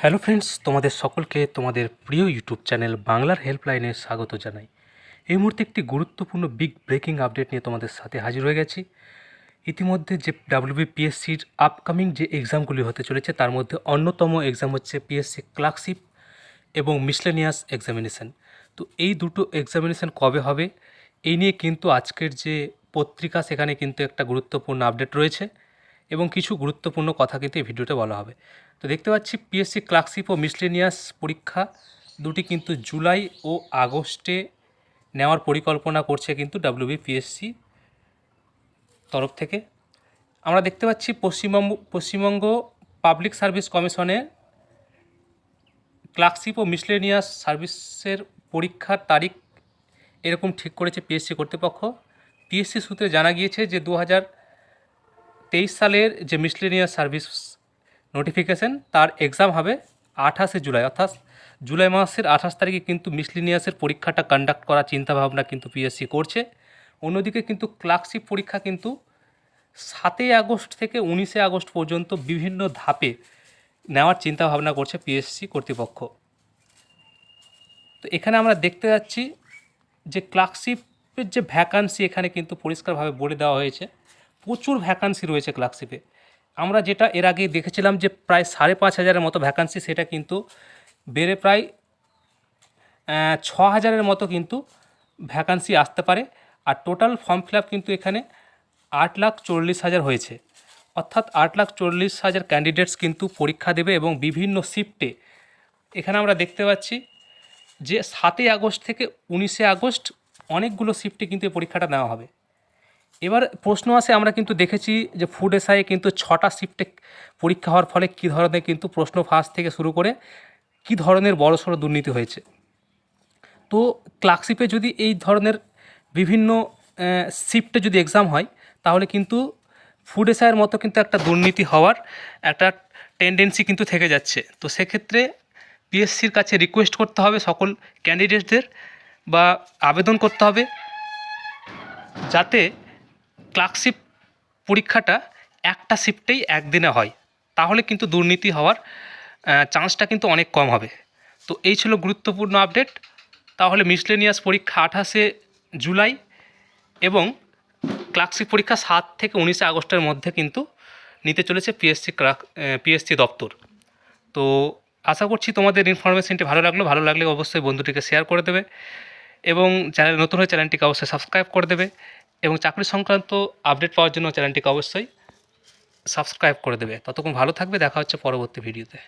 Hello friends, তোমাদের সকলকে তোমাদের প্রিয় ইউটিউব চ্যানেল বাংলার হেল্পলাইনে স্বাগত জানাই। এই মুহূর্তে একটি গুরুত্বপূর্ণ বিগ ব্রেকিং আপডেট নিয়ে তোমাদের সাথে হাজির হয়ে গেছি। ইতিমধ্যে যে ডাব্লিউবিপিএসসির আপকামিং যে এক্সামগুলি হতে চলেছে, তার মধ্যে অন্যতম এক্সাম হচ্ছে পিএসসি ক্লার্কশিপ এবং মিসলেনিয়াস এক্সামিনেশন তো এই দুটো এক্সামিনেশন কবে হবে, এই নিয়ে কিন্তু আজকের যে পত্রিকা, সেখানে কিন্তু একটা গুরুত্বপূর্ণ আপডেট রয়েছে। এবং কিছু গুরুত্বপূর্ণ কথা কিন্তু এই ভিডিওতে বলা হবে। তো দেখতে পাচ্ছি পিএসসি ক্লার্কশিপ ও মিসলেনিয়াস পরীক্ষা। দুটি কিন্তু জুলাই ও আগস্টে নেওয়ার পরিকল্পনা করছে কিন্তু ডাব্লিউবিপিএসসি তরফ থেকে। আমরা দেখতে পাচ্ছি পশ্চিমবঙ্গ পশ্চিমবঙ্গ পাবলিক সার্ভিস কমিশনের ক্লার্কশিপ ও মিসলেনিয়াস সার্ভিসের পরীক্ষার তারিখ এরকম ঠিক করেছে পিএসসি কর্তৃপক্ষ। পিএসসি সূত্রে জানা গিয়েছে যে দু হাজার তেইশ সালের যে মিসলেনিয়াস সার্ভিস নোটিফিকেশন, তার এক্সাম হবে আঠাশে জুলাই। অর্থাৎ জুলাই মাসের আঠাশ তারিখে কিন্তু মিসলিনিয়াসের পরীক্ষাটা কন্ডাক্ট করার চিন্তাভাবনা কিন্তু পিএসসি করছে। অন্যদিকে কিন্তু ক্লার্কশিপ পরীক্ষা কিন্তু সাতই আগস্ট থেকে উনিশে আগস্ট পর্যন্ত বিভিন্ন ধাপে নেওয়ার চিন্তাভাবনা করছে পিএসসি কর্তৃপক্ষ। তো এখানে আমরা দেখতে যাচ্ছি যে ক্লার্কশিপের যে ভ্যাকান্সি এখানে কিন্তু পরিষ্কারভাবে বলে দেওয়া হয়েছে। প্রচুর ভ্যাকান্সি রয়েছে ক্লার্কশিপে আমরা যেটা এর আগে দেখেছিলাম যে প্রায় সাড়ে পাঁচ হাজারের মতো ভ্যাকান্সি সেটা কিন্তু বেড়ে প্রায় ছ হাজারের মতো কিন্তু ভ্যাকান্সি আসতে পারে। আর টোটাল ফর্ম ফিল কিন্তু এখানে আট লাখ চল্লিশ হাজার হয়েছে। অর্থাৎ আট লাখ চল্লিশ হাজার ক্যান্ডিডেটস কিন্তু পরীক্ষা দেবে এবং বিভিন্ন শিফটে এখানে আমরা দেখতে পাচ্ছি যে সাতই আগস্ট থেকে উনিশে আগস্ট অনেকগুলো শিফটে কিন্তু এই পরীক্ষাটা নেওয়া হবে। এবার প্রশ্ন আসে, আমরা কিন্তু দেখেছি যে ফুড এসআইয়ে কিন্তু ছটা শিফটে পরীক্ষা হওয়ার ফলে কী ধরনের কিন্তু প্রশ্ন ফাঁস থেকে শুরু করে কী ধরনের বড়সড় দুর্নীতি হয়েছে। তো ক্লার্কশিপে যদি এই ধরনের বিভিন্ন শিফটে যদি এক্সাম হয়, তাহলে কিন্তু ফুড এসআইয়ের মতো কিন্তু একটা দুর্নীতি হওয়ার একটা টেন্ডেন্সি কিন্তু থেকে যাচ্ছে। তো সেক্ষেত্রে পিএসসির কাছে রিকোয়েস্ট করতে হবে সকল ক্যান্ডিডেটদের বা আবেদন করতে হবে যাতে ক্লার্কশিপ পরীক্ষাটা একটা শিফটেই একদিনে হয়। তাহলে কিন্তু দুর্নীতি হওয়ার চান্সটা কিন্তু অনেক কম হবে। তো এই ছিল গুরুত্বপূর্ণ আপডেট তাহলে মিসলেনিয়াস পরীক্ষা আঠাশে জুলাই এবং ক্লার্কশিপ পরীক্ষা সাত থেকে উনিশে আগস্টের মধ্যে কিন্তু নিতে চলেছে পিএসসি ক্লার্ক পিএসসি দপ্তর। তো আশা করছি তোমাদের ইনফরমেশনটি ভালো লাগল। ভালো লাগলে অবশ্যই বন্ধুটিকে শেয়ার করে দেবে এবং চ্যানেল, নতুন হয়ে চ্যানেলটিকে অবশ্যই সাবস্ক্রাইব করে দেবে। এবং চাকরি সংক্রান্ত আপডেট পাওয়ার জন্য চ্যানেলটিকে অবশ্যই সাবস্ক্রাইব করে দেবে। ততক্ষণ ভালো থাকবে, দেখা হচ্ছে পরবর্তী ভিডিওতে